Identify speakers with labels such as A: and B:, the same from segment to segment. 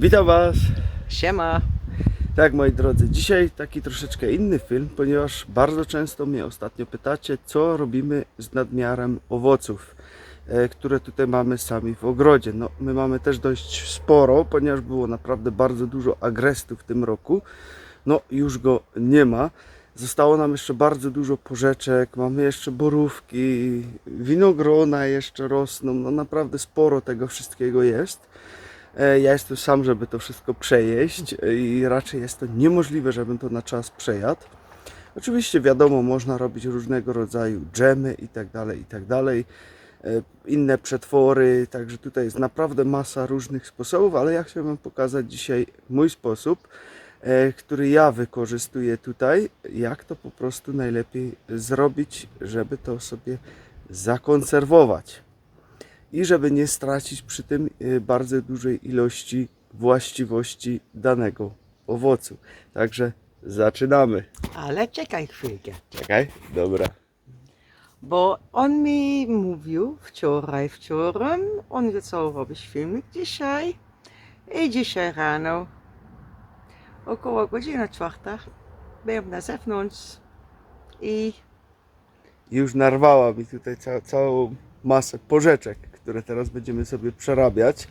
A: Witam Was!
B: Siema.
A: Tak, moi drodzy, dzisiaj taki troszeczkę inny film, ponieważ bardzo często mnie ostatnio pytacie, co robimy z nadmiarem owoców, e, które tutaj mamy sami w ogrodzie. No, my mamy też dość sporo, ponieważ było naprawdę bardzo dużo agrestu w tym roku. No, już go nie ma. Zostało nam jeszcze bardzo dużo porzeczek, mamy jeszcze borówki, winogrona jeszcze rosną, no naprawdę sporo tego wszystkiego jest. E, Ja jestem sam, żeby to wszystko przejeść e, i raczej jest to niemożliwe, żebym to na czas przejadł. Oczywiście wiadomo, można robić różnego rodzaju dżemy i tak dalej, i tak dalej. E, Inne przetwory, także tutaj jest naprawdę masa różnych sposobów, ale ja chciałbym pokazać dzisiaj mój sposób, który ja wykorzystuję tutaj, jak to po prostu najlepiej zrobić, żeby to sobie zakonserwować i żeby nie stracić przy tym y, bardzo dużej ilości właściwości danego owocu. Także zaczynamy.
B: Ale czekaj chwilkę.
A: Czekaj, dobra.
B: Bo on mi mówił wczoraj wieczorem, on zaczął robić filmik dzisiaj i dzisiaj rano około godziny czwarta byłem na zewnątrz i
A: Już narwała mi tutaj ca całą masę porzeczek, które teraz będziemy sobie przerabiać,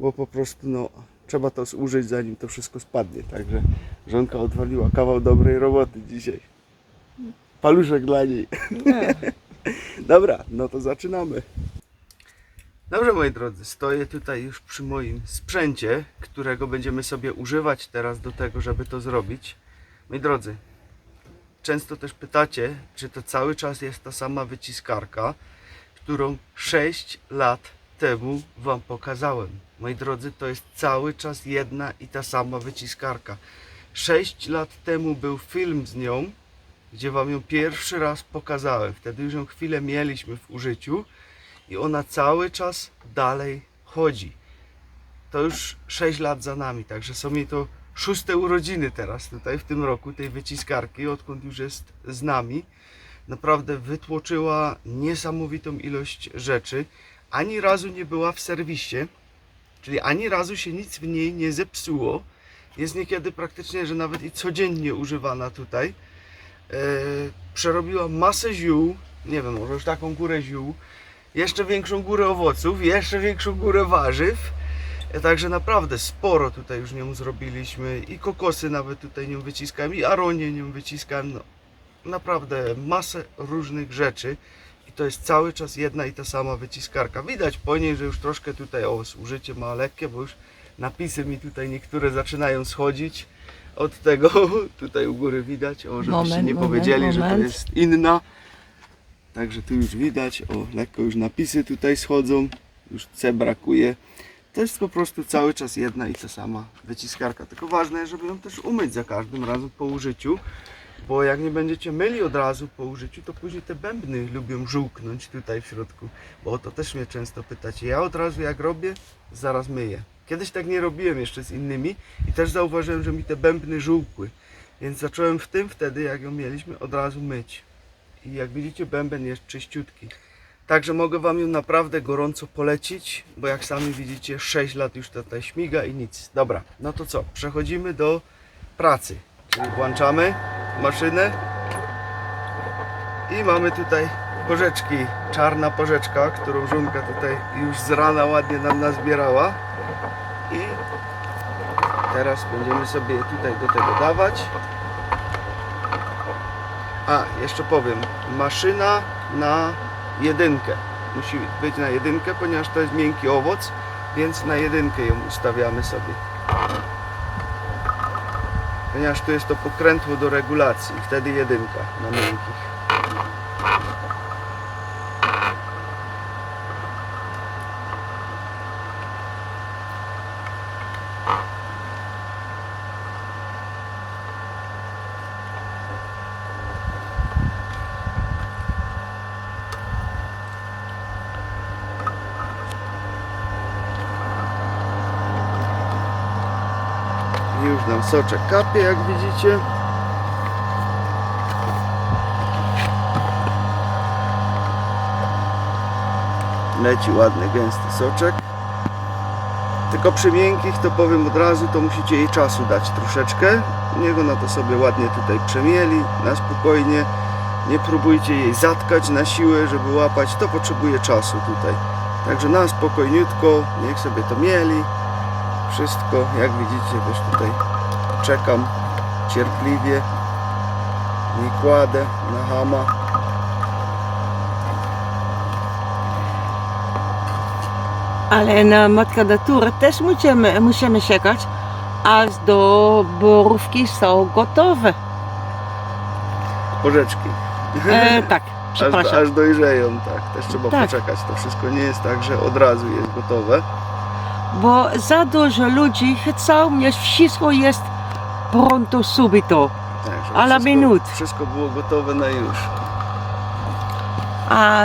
A: bo po prostu no, trzeba to zużyć zanim to wszystko spadnie. Także żonka odwaliła kawał dobrej roboty dzisiaj. Paluszek dla niej.
B: nie,
A: Dobra, no to zaczynamy. Dobrze, moi drodzy, stoję tutaj już przy moim sprzęcie, którego będziemy sobie używać teraz do tego, żeby to zrobić. Moi drodzy, często też pytacie, czy to cały czas jest ta sama wyciskarka, którą 6 lat temu Wam pokazałem. Moi drodzy, to jest cały czas jedna i ta sama wyciskarka. 6 lat temu był film z nią, gdzie Wam ją pierwszy raz pokazałem. Wtedy już ją chwilę mieliśmy w użyciu i ona cały czas dalej chodzi. To już 6 lat za nami, także są jej to szóste urodziny teraz tutaj w tym roku tej wyciskarki, odkąd już jest z nami. Naprawdę wytłoczyła niesamowitą ilość rzeczy. Ani razu nie była w serwisie, czyli ani razu się nic w niej nie zepsuło. Jest niekiedy praktycznie, że nawet i codziennie używana tutaj e, przerobiła masę ziół, nie wiem, może już taką górę ziół, jeszcze większą górę owoców, jeszcze większą górę warzyw. E, Także naprawdę sporo tutaj już nią zrobiliśmy i kokosy nawet tutaj nią wyciskałem i aronie nią wyciskałem. No, naprawdę masę różnych rzeczy i to jest cały czas jedna i ta sama wyciskarka. Widać po niej, że już troszkę tutaj o użycie ma lekkie, bo już napisy mi tutaj niektóre zaczynają schodzić od tego. Tutaj u góry widać, o żebyście
B: Moment,
A: nie
B: moment,
A: powiedzieli, że to
B: moment.
A: jest inna. Także tu już widać, o lekko już napisy tutaj schodzą, już C brakuje. To jest po prostu cały czas jedna i ta sama wyciskarka. Tylko ważne jest, żeby ją też umyć za każdym razem po użyciu. Bo jak nie będziecie myli od razu po użyciu, to później te bębny lubią żółknąć tutaj w środku. Bo o to też mnie często pytacie. Ja od razu jak robię, zaraz myję. Kiedyś tak nie robiłem jeszcze z innymi i też zauważyłem, że mi te bębny żółkły. Więc zacząłem w tym wtedy, jak ją mieliśmy, od razu myć. I jak widzicie, bęben jest czyściutki. Także mogę Wam ją naprawdę gorąco polecić, bo jak sami widzicie, 6 lat już tutaj śmiga i nic. Dobra, no to co? Przechodzimy do pracy. Czyli włączamy maszynę i mamy tutaj porzeczki. Czarna porzeczka, którą żonka tutaj już z rana ładnie nam nazbierała. I teraz będziemy sobie tutaj do tego dawać. A, jeszcze powiem, maszyna na jedynkę. Musi być na jedynkę, ponieważ to jest miękki owoc, więc na jedynkę ją ustawiamy sobie. Ponieważ tu jest to pokrętło do regulacji, wtedy jedynka na miękkich. Już nam soczek kapie, jak widzicie. Leci ładny, gęsty soczek. Tylko przy miękkich, to powiem od razu, to musicie jej czasu dać troszeczkę. Niego na to sobie ładnie tutaj przemieli, na spokojnie. Nie próbujcie jej zatkać na siłę, żeby łapać, to potrzebuje czasu tutaj. Także na spokojniutko, niech sobie to mieli. Wszystko, jak widzicie, też tutaj czekam cierpliwie. Nie kładę na hama.
B: Ale na matka natura też musimy, musimy czekać, aż do borówki są gotowe.
A: Porzeczki.
B: E, tak,
A: Aż,
B: przepraszam.
A: aż dojrzeją, tak. Też trzeba
B: Tak.
A: poczekać. To wszystko nie jest tak, że od razu jest gotowe.
B: Bo za dużo ludzi chcą mieć wszystko jest pronto subito.
A: Tak, żeby
B: A la
A: wszystko,
B: minut.
A: Wszystko było gotowe na już.
B: A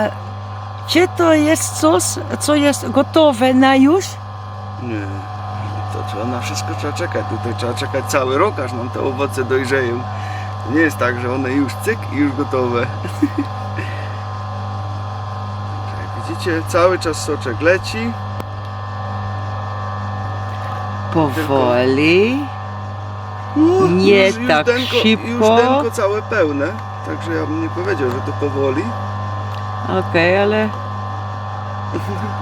B: czy to jest coś, co jest gotowe na już?
A: Nie. To trzeba na wszystko trzeba czekać. Tutaj trzeba czekać cały rok, aż nam te owoce dojrzeją. To nie jest tak, że one już cyk i już gotowe. Jak widzicie, cały czas soczek leci.
B: Powoli. Nie
A: już, już
B: tak
A: denko,
B: szybko.
A: Już denko całe pełne. Także ja bym nie powiedział, że to powoli.
B: Okej, ale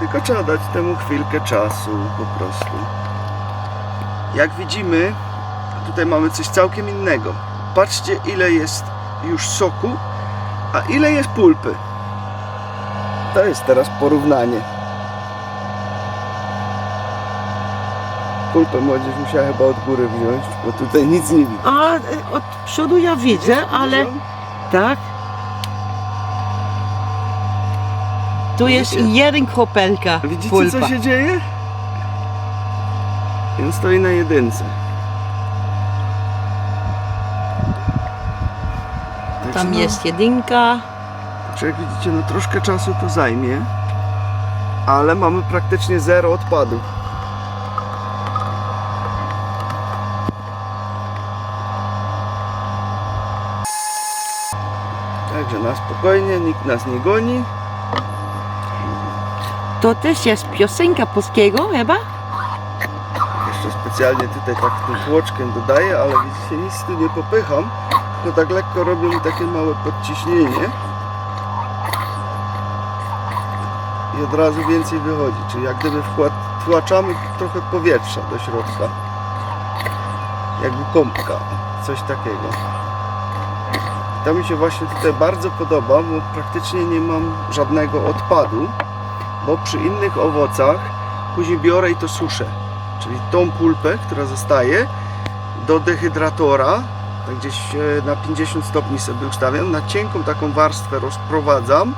A: Tylko trzeba dać temu chwilkę czasu po prostu. Jak widzimy, tutaj mamy coś całkiem innego. Patrzcie ile jest już soku, a ile jest pulpy. To jest teraz porównanie. Pulpę młodzież musiała chyba od góry wziąć, bo tutaj nic nie widać.
B: a, e, od przodu ja widzę, ale tak. Tu jest
A: Widzicie?
B: jeden kropelka
A: Widzicie
B: pulpa.
A: co się dzieje? On stoi na jedynce. Także
B: Tam
A: no,
B: jest jedynka.
A: Także jak widzicie, no troszkę czasu to zajmie, ale mamy praktycznie zero odpadów. Także na spokojnie, nikt nas nie goni.
B: To też jest piosenka polskiego chyba?
A: Jeszcze specjalnie tutaj tak tym tłoczkiem dodaję, ale widzicie, nic tu nie popycham, tylko tak lekko robię mi takie małe podciśnienie. I od razu więcej wychodzi, czyli jak gdyby wtłaczamy trochę powietrza do środka. Jakby pompka, coś takiego. To mi się właśnie tutaj bardzo podoba, bo praktycznie nie mam żadnego odpadu, bo przy innych owocach później biorę i to suszę czyli tą pulpę, która zostaje do dehydratora, tak gdzieś e, na 50 stopni sobie ustawiam, na cienką taką warstwę rozprowadzam,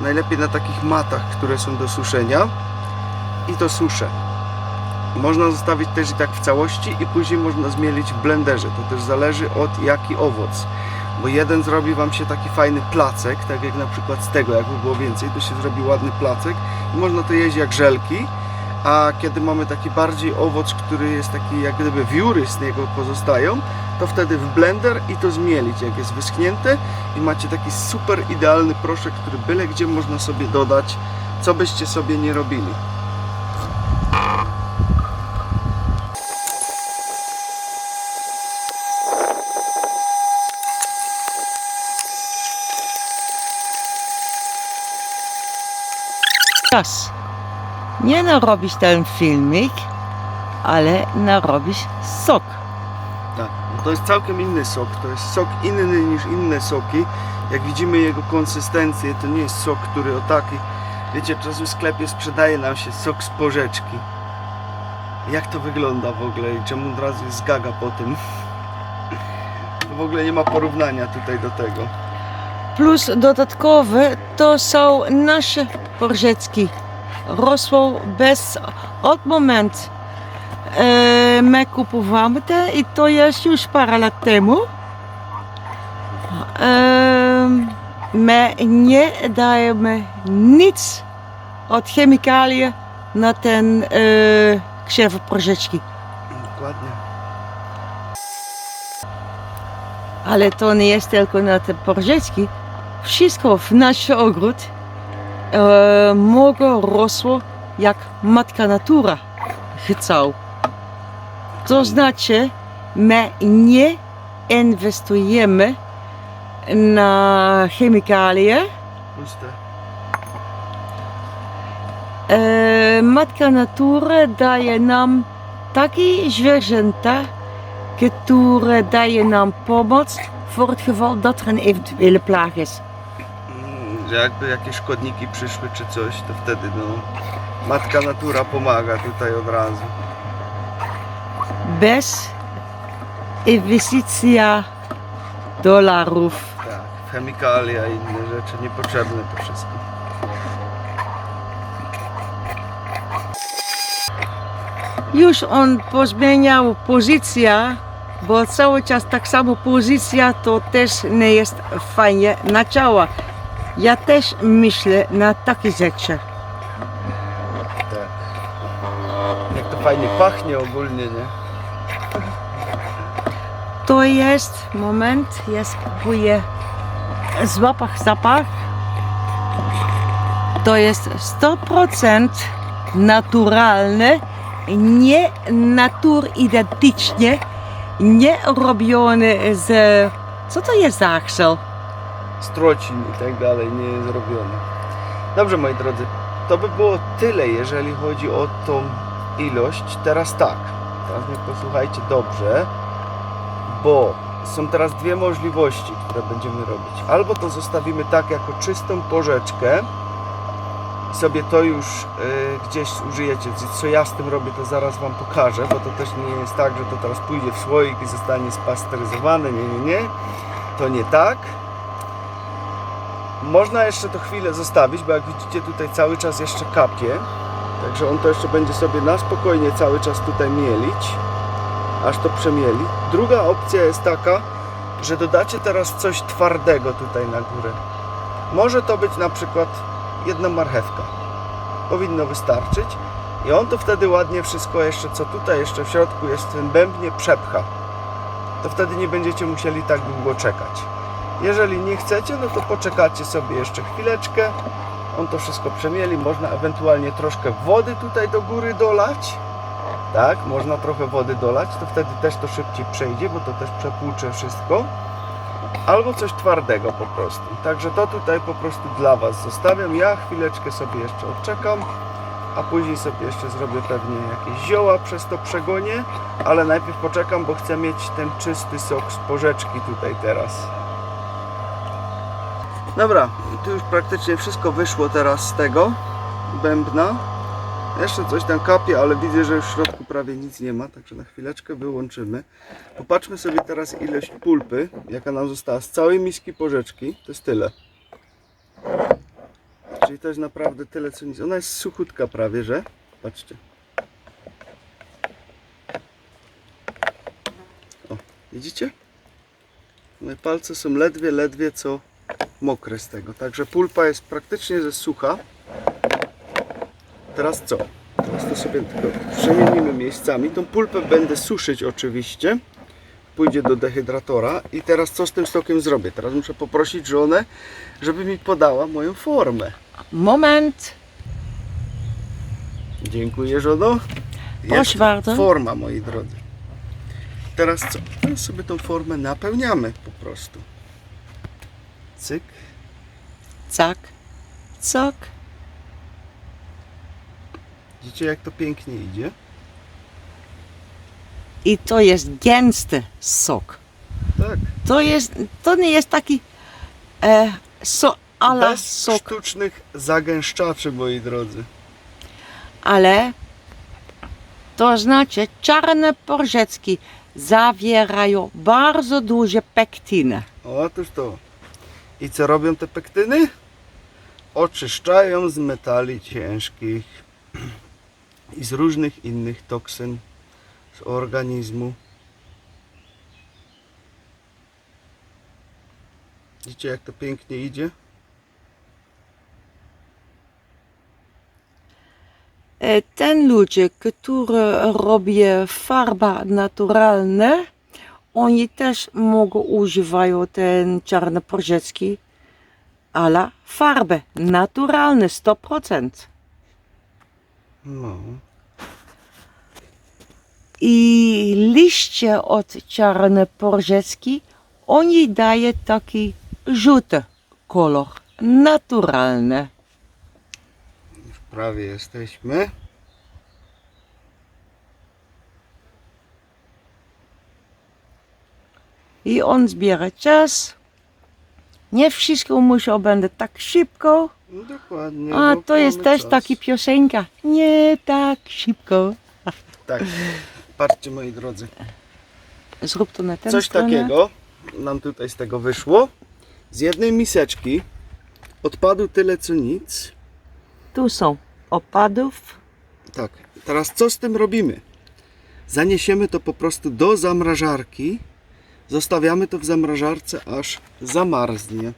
A: najlepiej na takich matach, które są do suszenia i to suszę. Można zostawić też i tak w całości i później można zmielić w blenderze, to też zależy od jaki owoc. Bo jeden zrobi Wam się taki fajny placek, tak jak na przykład z tego, jakby było więcej, to się zrobi ładny placek i można to jeść jak żelki, a kiedy mamy taki bardziej owoc, który jest taki jak gdyby wióry z niego pozostają, to wtedy w blender i to zmielić, jak jest wyschnięte i macie taki super idealny proszek, który byle gdzie można sobie dodać, co byście sobie nie robili.
B: Czas. Nie narobisz ten filmik, ale narobisz sok.
A: Tak, to jest całkiem inny sok, to jest sok inny niż inne soki. Jak widzimy jego konsystencję, to nie jest sok, który o taki, wiecie, czasem w sklepie sprzedaje nam się sok z porzeczki. Jak to wygląda w ogóle i czemu od razu jest gaga po tym? W ogóle nie ma porównania tutaj do tego.
B: Plus dodatkowe to są nasze porzeczki. Rosło bez od momentu e, my kupowamy te i to jest już parę lat temu. E, my nie dajemy nic od chemikalii na ten e, krzewy porzeczki.
A: Dokładnie.
B: Ale to nie jest tylko na te porzeczki. Wszystko w nasz ogród e, mogło rosło jak matka natura chcą. To znaczy, my nie inwestujemy na chemikalie. E, matka natura daje nam takie zwierzęta, które daje nam pomoc voor het geval dat er een eventuele plaag is.
A: Że jakby jakieś szkodniki przyszły czy coś, to wtedy no matka natura pomaga tutaj od razu.
B: Bez inwestycja dolarów.
A: Tak, chemikalia i inne rzeczy niepotrzebne to wszystko.
B: Już on pozmieniał pozycję, bo cały czas tak samo pozycja to też nie jest fajnie na ciała. Ja też myślę na takie rzeczy.
A: Tak. Jak to fajnie pachnie ogólnie, nie?
B: To jest moment, ja spróbuję złapać zapach. To jest 100% naturalny, nie naturidentycznie, nie robiony z... Co to jest za aksel?
A: Strocin i tak dalej nie jest zrobione. Dobrze moi drodzy, to by było tyle jeżeli chodzi o tą ilość. Teraz tak, teraz mnie posłuchajcie dobrze, bo są teraz dwie możliwości, które będziemy robić. Albo to zostawimy tak jako czystą porzeczkę i sobie to już y, gdzieś użyjecie. Co ja z tym robię, to zaraz Wam pokażę, bo to też nie jest tak, że to teraz pójdzie w słoik i zostanie spasteryzowane. Nie, nie, nie. To nie tak. Można jeszcze to chwilę zostawić, bo jak widzicie tutaj cały czas jeszcze kapie. Także on to jeszcze będzie sobie na spokojnie cały czas tutaj mielić, aż to przemieli. Druga opcja jest taka, że dodacie teraz coś twardego tutaj na górę. Może to być na przykład jedna marchewka. Powinno wystarczyć. I on to wtedy ładnie wszystko jeszcze, co tutaj jeszcze w środku jest tym bębnie, przepcha. To wtedy nie będziecie musieli tak długo czekać. Jeżeli nie chcecie, no to poczekacie sobie jeszcze chwileczkę. On to wszystko przemieli. Można ewentualnie troszkę wody tutaj do góry dolać. Tak, można trochę wody dolać, to wtedy też to szybciej przejdzie, bo to też przepłucze wszystko. Albo coś twardego po prostu. Także to tutaj po prostu dla Was zostawiam. Ja chwileczkę sobie jeszcze odczekam, a później sobie jeszcze zrobię pewnie jakieś zioła przez to przegonie, ale najpierw poczekam, bo chcę mieć ten czysty sok z porzeczki tutaj teraz. Dobra, tu już praktycznie wszystko wyszło teraz z tego bębna. Jeszcze coś tam kapie, ale widzę, że w środku prawie nic nie ma, także na chwileczkę wyłączymy. Popatrzmy sobie teraz ilość pulpy, jaka nam została z całej miski porzeczki. To jest tyle. Czyli to jest naprawdę tyle co nic. Ona jest suchutka prawie, że? Patrzcie. O, widzicie? Moje palce są ledwie, ledwie co mokre z tego. Także pulpa jest praktycznie ze sucha. Teraz co? Teraz to sobie tylko przemienimy miejscami. Tą pulpę będę suszyć oczywiście. Pójdzie do dehydratora. I teraz co z tym stokiem zrobię? Teraz muszę poprosić żonę, żeby mi podała moją formę.
B: Moment,
A: Dziękuję żono.
B: Proszę bardzo.
A: Forma moi drodzy. Teraz co? Teraz sobie tą formę napełniamy po prostu. Cyk.
B: cak, cok.
A: Widzicie jak to pięknie idzie?
B: I to jest gęsty sok.
A: Tak.
B: To, jest, to nie jest taki e, so, ala
A: Bez
B: sok,
A: sztucznych zagęszczaczy moi drodzy.
B: ale to znaczy czarne porzeczki zawierają bardzo duże pektyny.
A: Otóż to. I co robią te pektyny? Oczyszczają z metali ciężkich i z różnych innych toksyn z organizmu. Widzicie jak to pięknie idzie?
B: E, Ten ludzie, który robi farba naturalne, oni też mogą używają ten czarne porzeczki, ale farbę naturalne 100%.
A: No.
B: I liście od czarne porzetki, oni daje taki żółty kolor, naturalny.
A: Już prawie jesteśmy.
B: I on zbiera czas. Nie wszystko musi będzie tak szybko.
A: No dokładnie.
B: A to jest też
A: czas.
B: taki piosenka. Nie tak szybko.
A: Tak. Patrzcie moi drodzy.
B: Zrób to na tę
A: Coś
B: stronę.
A: takiego nam tutaj z tego wyszło. Z jednej miseczki odpadł tyle co nic.
B: Tu są opadów.
A: Tak. Teraz co z tym robimy? Zaniesiemy to po prostu do zamrażarki. Zostawiamy to w zamrażarce aż zamarznie.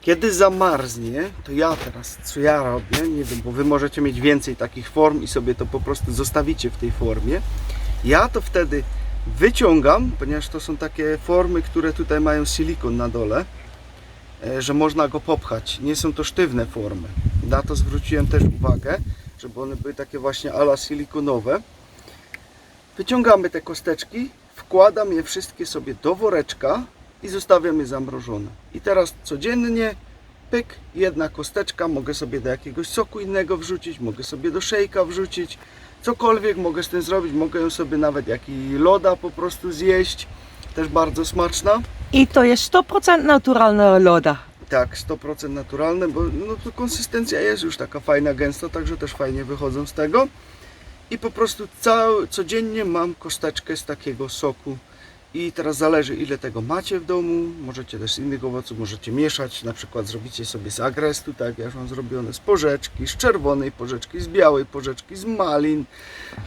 A: Kiedy zamarznie, to ja teraz co ja robię, nie wiem, bo wy możecie mieć więcej takich form i sobie to po prostu zostawicie w tej formie. Ja to wtedy wyciągam, ponieważ to są takie formy, które tutaj mają silikon na dole, e, że można go popchać. Nie są to sztywne formy. Na to zwróciłem też uwagę, żeby one były takie właśnie ala silikonowe. Wyciągamy te kosteczki, wkładam je wszystkie sobie do woreczka i zostawiam je zamrożone. I teraz codziennie, pyk, jedna kosteczka, mogę sobie do jakiegoś soku innego wrzucić, mogę sobie do szejka wrzucić, cokolwiek mogę z tym zrobić, mogę ją sobie nawet jak i loda po prostu zjeść, też bardzo smaczna.
B: I to jest 100% naturalna loda.
A: Tak, 100% naturalne, bo no, to konsystencja jest już taka fajna, gęsta, także też fajnie wychodzą z tego. I po prostu cały, codziennie mam kosteczkę z takiego soku. I teraz zależy ile tego macie w domu. Możecie też z innych owoców, możecie mieszać. Na przykład zrobicie sobie z agrestu, tak ja mam zrobione, z porzeczki, z czerwonej porzeczki, z białej porzeczki, z malin,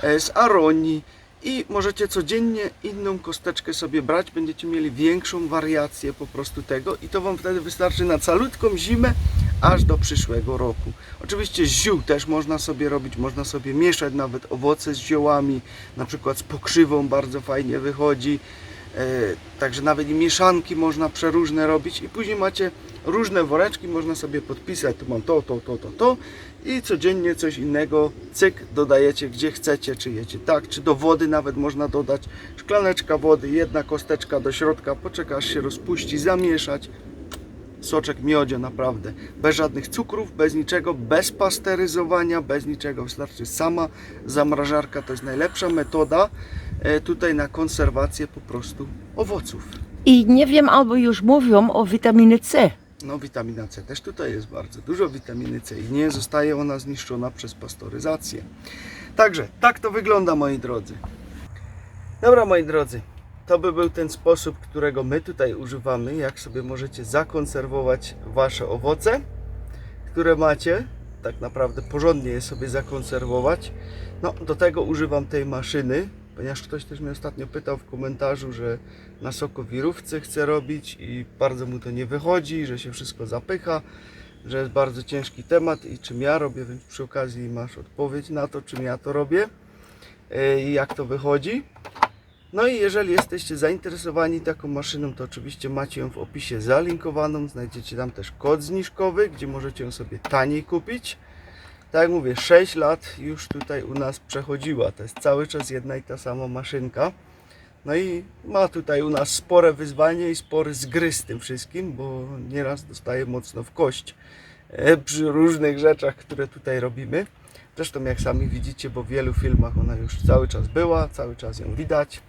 A: e, z aronii. I możecie codziennie inną kosteczkę sobie brać, będziecie mieli większą wariację po prostu tego i to Wam wtedy wystarczy na calutką zimę, aż do przyszłego roku. Oczywiście ziół też można sobie robić, można sobie mieszać nawet owoce z ziołami, na przykład z pokrzywą bardzo fajnie wychodzi. E, Także nawet i mieszanki można przeróżne robić i później macie różne woreczki, można sobie podpisać, tu mam to, to, to, to, to i codziennie coś innego, cyk, dodajecie gdzie chcecie, czy jecie tak, czy do wody nawet można dodać, szklaneczka wody, jedna kosteczka do środka, poczeka aż się rozpuści, zamieszać, soczek miodzie naprawdę, bez żadnych cukrów, bez niczego, bez pasteryzowania, bez niczego, wystarczy sama zamrażarka, to jest najlepsza metoda e, tutaj na konserwację po prostu owoców.
B: I nie wiem, albo już mówią o witaminie C.
A: No, witamina C też tutaj jest bardzo dużo witaminy C i nie zostaje ona zniszczona przez pasteryzację. Także tak to wygląda, moi drodzy. Dobra, moi drodzy, to by był ten sposób, którego my tutaj używamy, jak sobie możecie zakonserwować wasze owoce, które macie. Tak naprawdę porządnie je sobie zakonserwować. No, do tego używam tej maszyny, ponieważ ktoś też mnie ostatnio pytał w komentarzu, że na sokowirówce chce robić i bardzo mu to nie wychodzi, że się wszystko zapycha, że jest bardzo ciężki temat i czym ja robię, więc przy okazji masz odpowiedź na to, czym ja to robię e, i jak to wychodzi. No i jeżeli jesteście zainteresowani taką maszyną, to oczywiście macie ją w opisie zalinkowaną. Znajdziecie tam też kod zniżkowy, gdzie możecie ją sobie taniej kupić. Tak jak mówię, 6 lat już tutaj u nas przechodziła. To jest cały czas jedna i ta sama maszynka. No i ma tutaj u nas spore wyzwanie i spory zgryz z tym wszystkim, bo nieraz dostaje mocno w kość e, przy różnych rzeczach, które tutaj robimy. Zresztą jak sami widzicie, bo w wielu filmach ona już cały czas była, cały czas ją widać.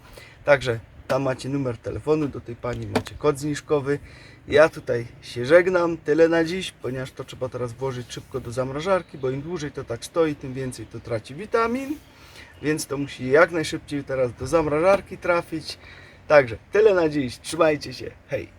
A: Także tam macie numer telefonu, do tej pani macie kod zniżkowy. Ja tutaj się żegnam, tyle na dziś, ponieważ to trzeba teraz włożyć szybko do zamrażarki, bo im dłużej to tak stoi, tym więcej to traci witamin. Więc to musi jak najszybciej teraz do zamrażarki trafić. Także tyle na dziś, trzymajcie się, hej!